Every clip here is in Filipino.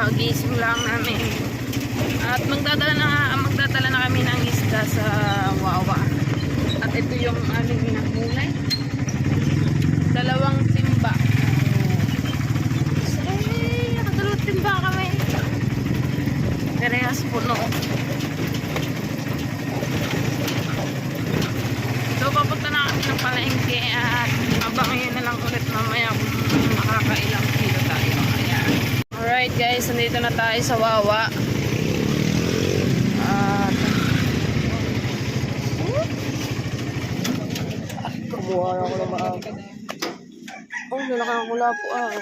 Kakagising lang namin. At magdadala na, magdadala na kami ng isda sa Wawa. At ito yung aming nahulay. Dalawang timba. Ay, nakadalawang timba kami. Perehas puno. So, papunta na kami ng palengke at abangan na lang ulit mamaya kung makakailang kilo tayo. Ayan. Alright guys, nandito na tayo sa Wawa. At Kumuha na ako ng maang. oh, nalakakula po ah.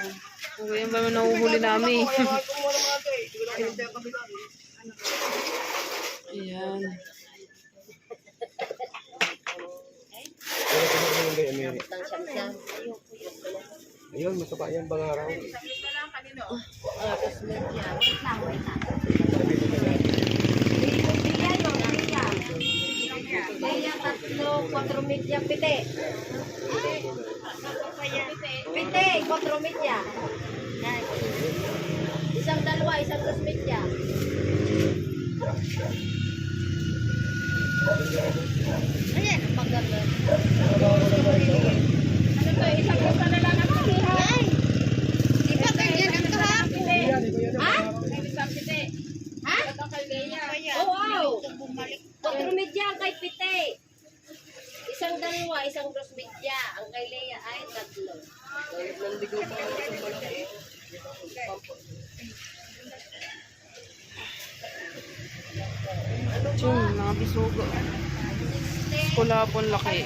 Okay, yan ba nahuhuli namin? Ayan. Ayun, mataba yan tatlo, kwatro media, pite. Pite, kwatro media. Isang dalawa, isang dos media. Ayan, ang maganda. Ano to, isang dos na lang naman. Ay! Di ba ganyan ang to ha? Ha? Ha? Oh, wow! Kwatro media ang kay Pite. Isang dalawa, isang dos media. Ang kay Lea ay tatlo. Chum, mga bisugo. Pula po laki.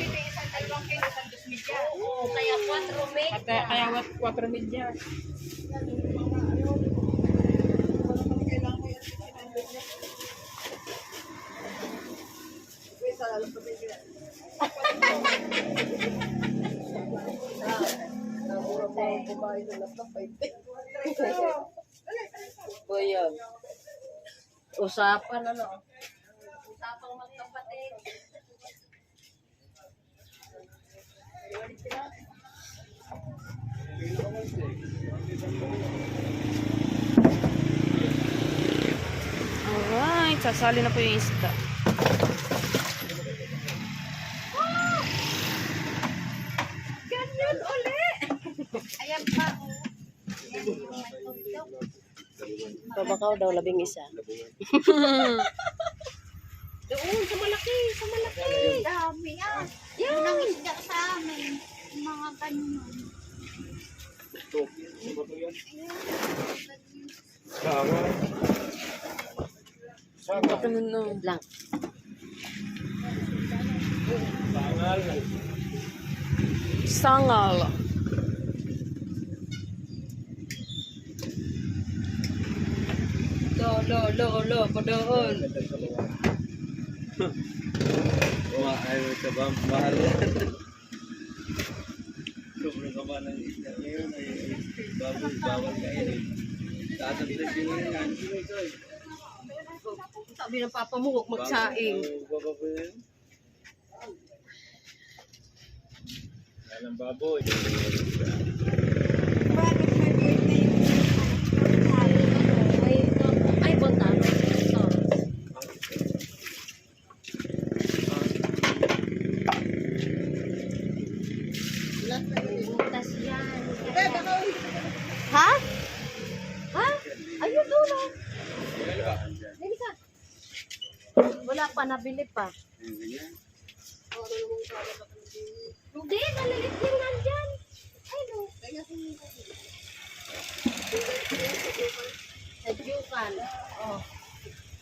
Kaya kwatro media. Kaya, kaya wat 4 media. Po yan. Usapan ano. Usapang magkapatid. Alright, sasali na po yung isda. Ganyan uli. Ayan pa. oh. Yan yung may. Pabakaw daw labing isa. Doon, sa malaki, sa malaki. Dami ah. Yan. ang isda sa amin. Mga ganyan. Laki nun no. Lang. Sangal. Lo, lo, lo, lo, padoon. Maayo ka ba? Mahal yan. Sobrang kaba ng isda ngayon ay baboy, bawal kainin. Yan. Sabi ng papa mo, huwag magsaing. Baboy na yun. Yan ang baboy. Ha? Ha? Ayun doon. Dili ka. Wala pa, nabili pa. Hindi, nalilit din nandyan. Ay, no. Nadyukan. Oh.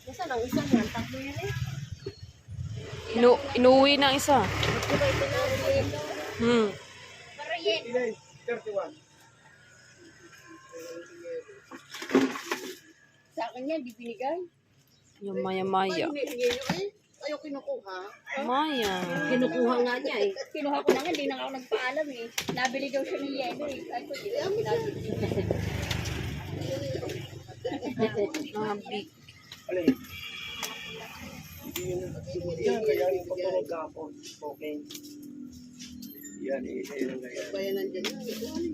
Nasaan ang isa niyan? Tatlo yan eh. Inu inuwi na isa. Diba ito na ito? Hmm. Para yan. Sa akin yan, di binigay. Yung maya-maya. Ayaw kinukuha. Maya. Kinukuha nga niya eh. Kinuha ko na nga, hindi na ako nagpaalam eh. Nabili daw siya ni Yeno eh. Ay ko, di ko nabili. Mga big. Yan, kaya yung pagkaroon kapon. Okay. Yan, eh, yan, yan. Bayanan dyan.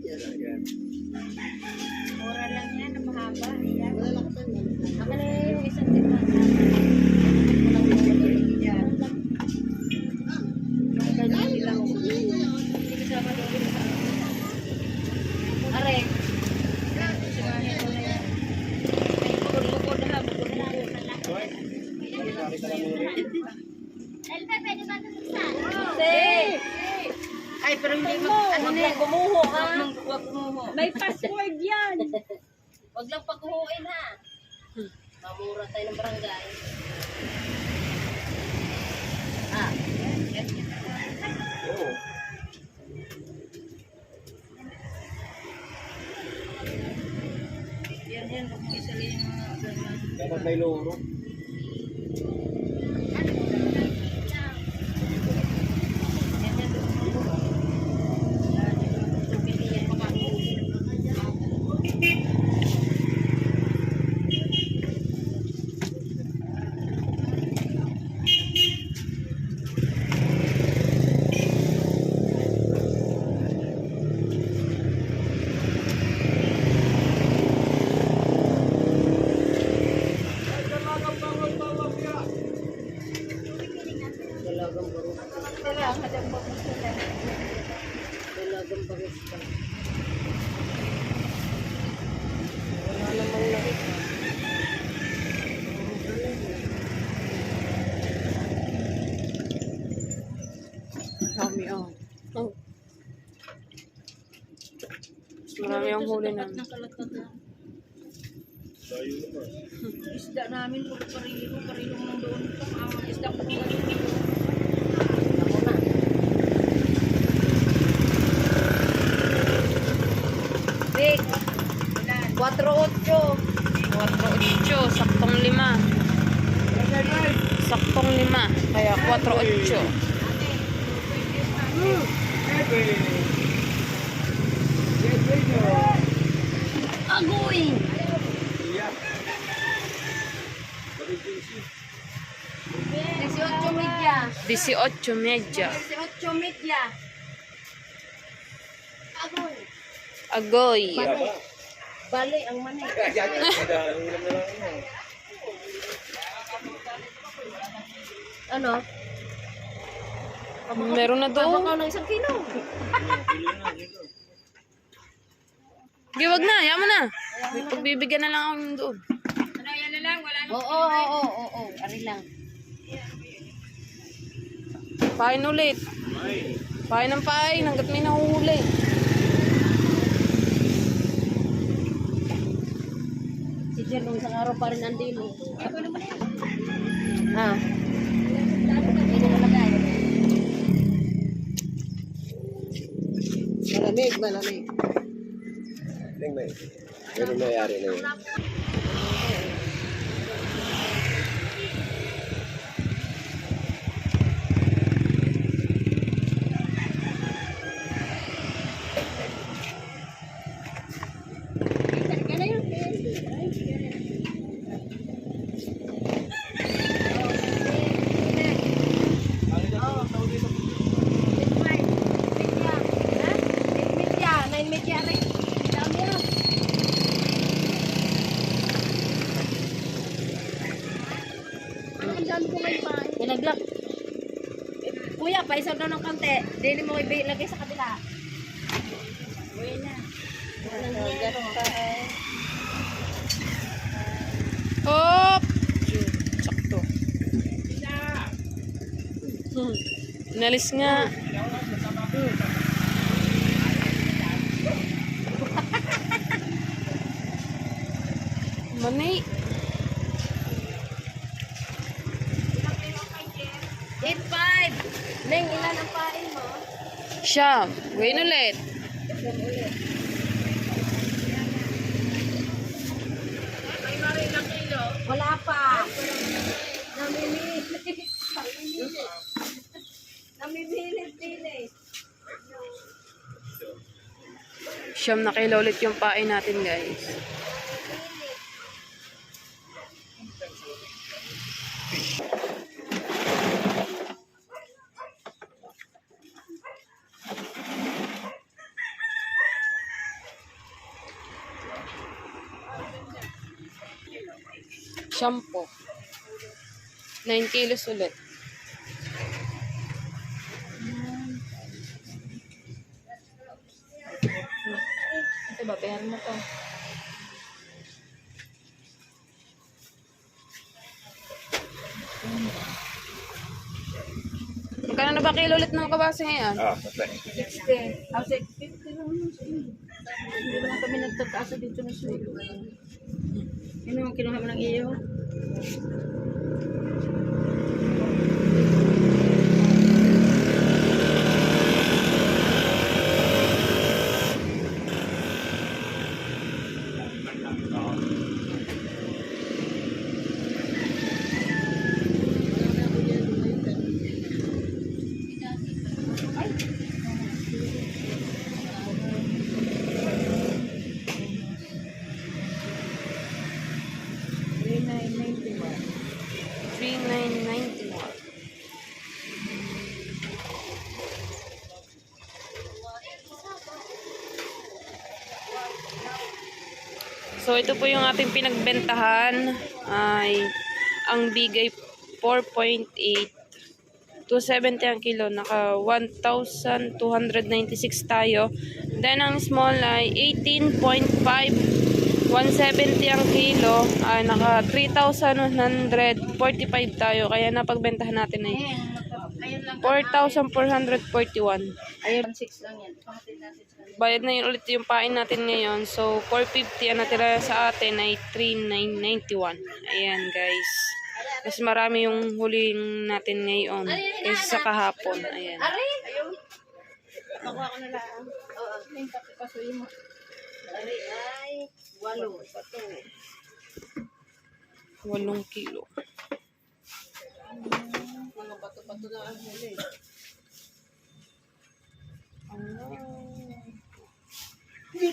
Yan, yan. Mura lang yan. Ang mga mahaba. Ako na yung isang timba. Yan. Yung ganyan lang. Hindi kasama doon. Are. Sigahin mo na yan. Ay, bukod-bukod na, bukod-bukod. Say! Ay, pero hindi mo. Ano na, gumuho ha? Huwag gumuho. May password yan. Huwag lang pagkuhuin ha. Mamura tayo ng barangay. Ah. Oo. Yan yan, kung isa lang yung mga. Dapat may loro. Yan yan. Yan, yung tubig yan, makakuha. Dalagang barus. Dalagang barus. Dalagang barus ka. Wala namang lahat. Dami oh. Oh. Ang huli namin. Layo naman. Isda namin puro parilo, parilo mo doon. Ang isda ko na. Big. 4-8. 4-8, saktong lima. Saktong lima. Kaya 4-8. Agoy! 18 media. 18 medya. 18 media. Agoy. Agoy. Bali ang mo. Ano? Meron na doon. Abang ng isang kilo. Sige, wag na. Yaman na. May pagbibigyan na lang ako yung doon. Oo, oo, oo, oo, oo. Ari lang. Pain ulit. Pain ng pain hanggat may nahuhuli. Si Jer nung isang araw pa rin andino. Ako naman yan. Ha? Hindi mo. Malamig, malamig. Tingnan mo. Meron nangyari na yun. Nilaglag. Kuya, paisal daw ng konti. Dili mo ilagay sa kabila. Kuya na. Hop! Sakto. Inalis nga. Mani. Neng, ilan ang pain mo? Siyam. Gawin ulit. Wala pa. Namimilit. Namimilit din eh. Siyam na kilo ulit yung pain natin, guys. Shampoo. 9 kilos ulit. Ito ba, pera mo to. Magkano na ba kilo ulit ng kabase ngayon? Ah, patay. 60. Ah, 50 lang yun. Hindi naman kami nagtataas dito na suyo. Yun naman kinuha mo ng iyo. Ito po yung ating pinagbentahan. Ay ang bigay 4.8 270 ang kilo. Naka 1,296 tayo. Then ang small ay 18.5 170 ang kilo. Ay naka 3,145 tayo. Kaya napagbentahan natin ay. 4,441 Ayun, 6 lang yan. Bayad na yun ulit yung pain natin ngayon so 450 ang natira sa atin ay 3,991 ayan guys mas marami yung huling natin ngayon kaysa sa kahapon ayan. Nakuha ko na lang. Oo. Papipasuyin mo. Ari ay walo. 8 kilo Bato-bato na ang huli. Kay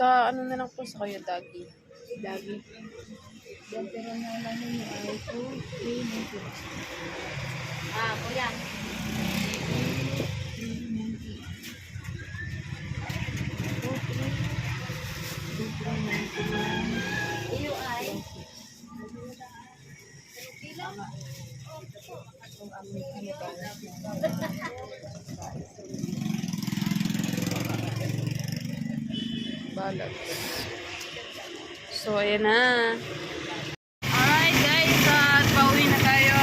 sa ano na lang po sa kayo dagi Lagi. Yan pero na lang ninyo ay 2, 3, 9, Ah, kuya. Balag so ayan na alright guys at pauwi na tayo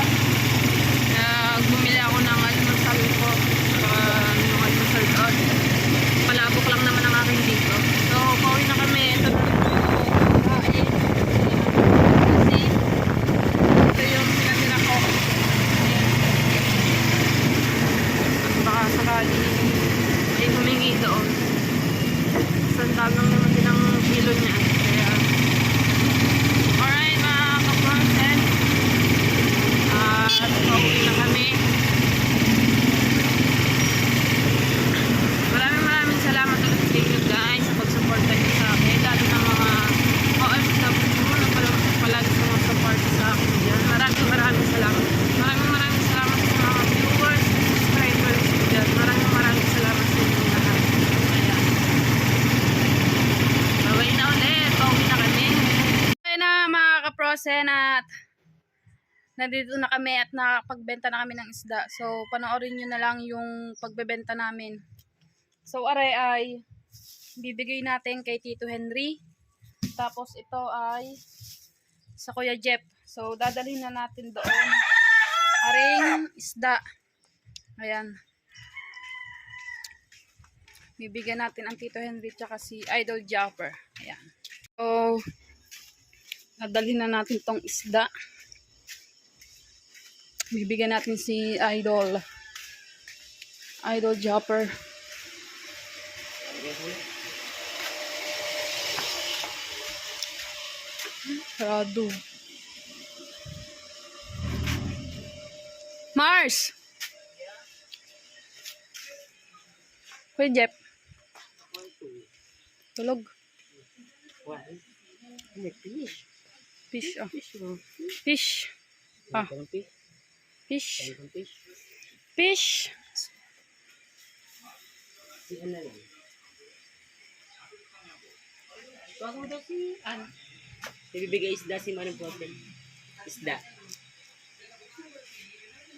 uh, bumili ako ng almusal ko uh, ng almusal doon palabok lang naman ang aking dito so pauwi na kami ito na kain kasi ito yung pinatira ko Ayan. at baka sakali ay humingi doon sandal lang naman din ang kilo niya. Kaya, alright mga kaprosen. At pauwi na kami. Maraming maraming salamat ulit sa inyo guys sa pagsuporta niyo sa akin. Lalo na mga OFW na pala, palagi sa mga support sa akin dyan. Maraming maraming salamat. Maraming maraming salamat sa mga viewers, subscribers dyan. Maraming maraming salamat sa inyo lahat. Ayan. Baway na ulit. Pauwi na kami. Okay na kaprosen at nandito na kami at nakapagbenta na kami ng isda. So, panoorin nyo na lang yung pagbebenta namin. So, aray ay bibigay natin kay Tito Henry. Tapos, ito ay sa Kuya Jeff. So, dadalhin na natin doon. Aring isda. Ayan. Bibigyan natin ang Tito Henry tsaka si Idol Jopper. Ayan. So, nadalhin na natin tong isda. Bibigyan natin si Idol. Idol Jopper. Rado. Mars! Kuya Jeff. Tulog. Hindi, fish. Fish, oh. Fish. Fish. Ah, Parang fish. fish. Parang fish. Ano yan? Wag mo daw si An. Ibibigay isda si Manong Proten. Isda.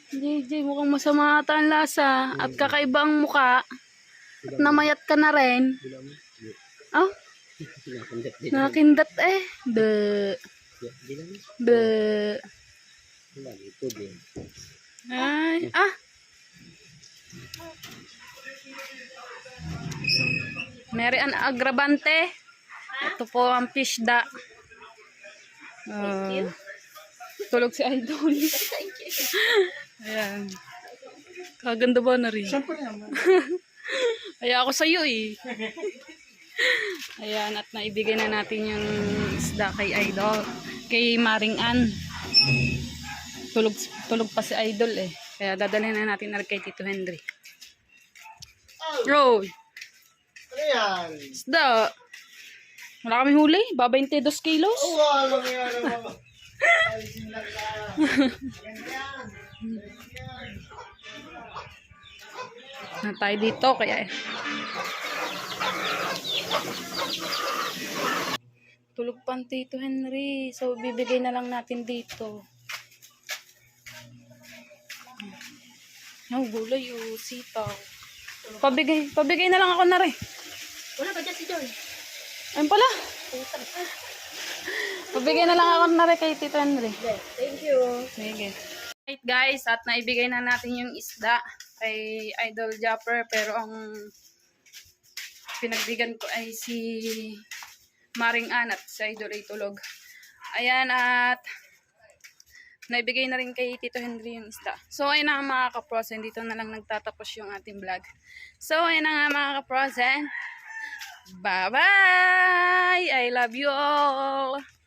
JJ, mukhang masama ata ang lasa at kakaiba ang muka. At namayat ka na rin. Oh, din. nakakindat eh. Bilang. Be. Wala, ito din. Ay, ah. Mary Ann Agravante. Ito po ang fish da. Ah, tulog si Idol. Ayan. Kaganda ba na rin? Kaya ako sa'yo eh. Ayan, at naibigay na natin yung isda kay Idol. Kay Maring Ann. Tulog, tulog pa si Idol eh. Kaya dadalhin na natin na kay Tito Henry. Bro, Ano yan? isda. Wala kami huli. Ba 22 kilos. Yan mga. Alisin lang na. Na tayo dito kaya eh. Tulog pa ang Tito Henry. So bibigay na lang natin dito. Oh, gulay o sitaw. Pabigay, pabigay na lang ako na rin. Wala ba dyan si John? Ayun pala. Pabigay na lang ako na rin kay Tito Henry. Thank you. Sige. Right guys, at naibigay na natin yung isda kay Idol Japper pero ang pinagbigan ko ay si Maring Ann at si Idol ay tulog. Ayan at naibigay na rin kay Tito Henry yung isda. So ayun na mga kaprosen, dito na lang nagtatapos yung ating vlog. So ayun na nga mga kaprosen. Bye-bye! I love you all!